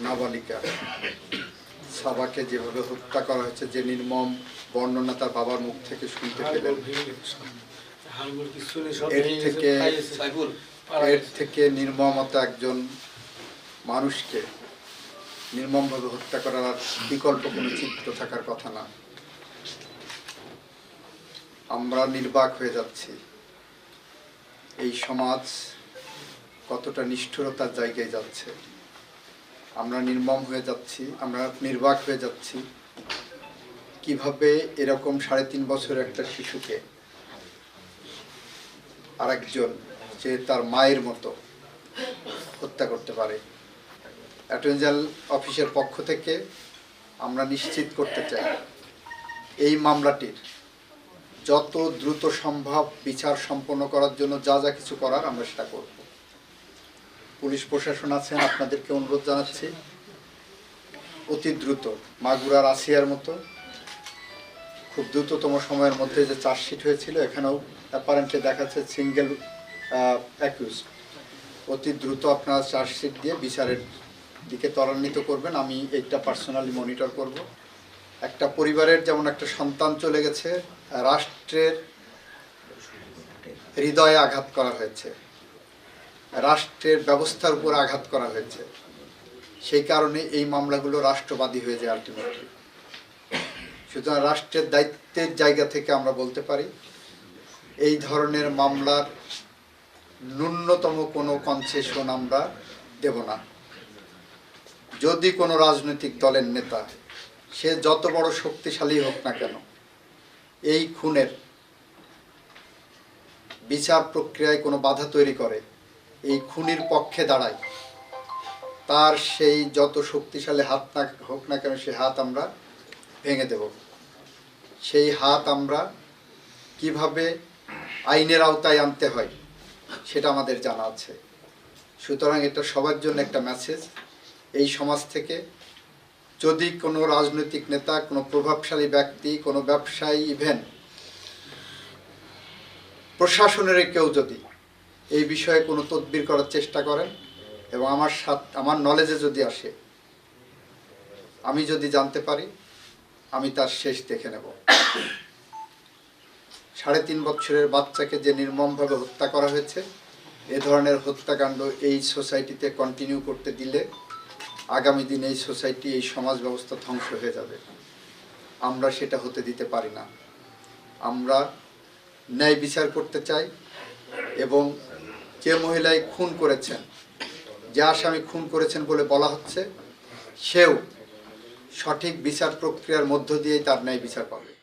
নাবালিকা। সাবাকে যেভাবে হত্যা করা হয়েছে যে নির্মম বর্ণনা তার বাবার মুখ থেকে শুনতে পেলেন। এর থেকে- এর থেকে নির্মমতা একজন মানুষকে নির্মমভাবে হত্যা করার আর বিকল্প কোনো চিত্র থাকার কথা না। আমরা নির্বাক হয়ে যাচ্ছি। এই সমাজ কতটা নিষ্ঠুরতার জায়গায় যাচ্ছে। আমরা নির্মম হয়ে যাচ্ছি, আমরা নির্বাক হয়ে যাচ্ছি। কীভাবে এরকম সাড়ে তিন বছরের একটা শিশুকে আরেকজন যে তার মায়ের মতো হত্যা করতে পারে। অ্যাটর্নি জেনারেল অফিসের পক্ষ থেকে আমরা নিশ্চিত করতে চাই, এই মামলাটির যত দ্রুত সম্ভব বিচার সম্পন্ন করার জন্য যা যা কিছু করার আমরা সেটা করব। পুলিশ প্রশাসন আছেন, আপনাদেরকে অনুরোধ জানাচ্ছি। অতি দ্রুত মাগুরার আসিয়ার মতো, খুব দ্রুততম সময়ের মধ্যে যে চার্জশিট হয়েছিল, এখানেও অ্যাপারেন্টলি দেখাচ্ছে সিঙ্গেল অ্যাকিউজ অতি দ্রুত আপনারা চার্জশিট দিয়ে বিচারের দিকে ত্বরান্বিত করবেন, আমি এইটা পার্সোনালি মনিটর করব। একটা পরিবারের যেমন একটা সন্তান চলে গেছে, রাষ্ট্রের হৃদয়ে আঘাত করা হয়েছে। রাষ্ট্রের ব্যবস্থার উপর আঘাত করা হয়েছে। সেই কারণে এই মামলাগুলো রাষ্ট্রবাদী হয়ে যায় আলটিমেটলি সুতরাং রাষ্ট্রের দায়িত্বের জায়গা থেকে আমরা বলতে পারি, এই ধরনের মামলার ন্যূনতম কোনো কনসেশন আমরা দেব না। যদি কোনো রাজনৈতিক দলের নেতা, সে যত বড় শক্তিশালী হোক না কেন, এই খুনের বিচার প্রক্রিয়ায় কোনো বাধা তৈরি করে এই খুনির পক্ষে দাঁড়ায় তার সেই যত শক্তিশালী হাত না হোক না কেন সেই হাত আমরা ভেঙে দেব। সেই হাত আমরা কীভাবে আইনের আওতায় আনতে হয়, সেটা আমাদের জানা আছে। সুতরাং এটা সবার জন্য একটা মেসেজ এই সমাজ থেকে যদি কোনো রাজনৈতিক নেতা, কোনো প্রভাবশালী ব্যক্তি, কোনো ব্যবসায়ী ইভেন প্রশাসনের কেউ যদি এই বিষয়ে কোনো তদবির করার চেষ্টা করেন এবং আমার সাথ আমার নলেজে যদি আসে, আমি যদি জানতে পারি, আমি তার শেষ দেখে নেব। সাড়ে তিন বছরের বাচ্চাকে যে নির্মমভাবে হত্যা করা হয়েছে, এ ধরনের হত্যাকাণ্ড এই সোসাইটিতে কন্টিনিউ করতে দিলে আগামী দিনে এই সোসাইটি, এই সমাজ ব্যবস্থা ধ্বংস হয়ে যাবে। আমরা সেটা হতে দিতে পারি না। আমরা ন্যায় বিচার করতে চাই এবং যে মহিলাই খুন করেছেন যার স্বামী খুন করেছেন বলে বলা হচ্ছে, সেও সঠিক বিচার প্রক্রিয়ার মধ্য দিয়েই তার ন্যায় বিচার পাবে।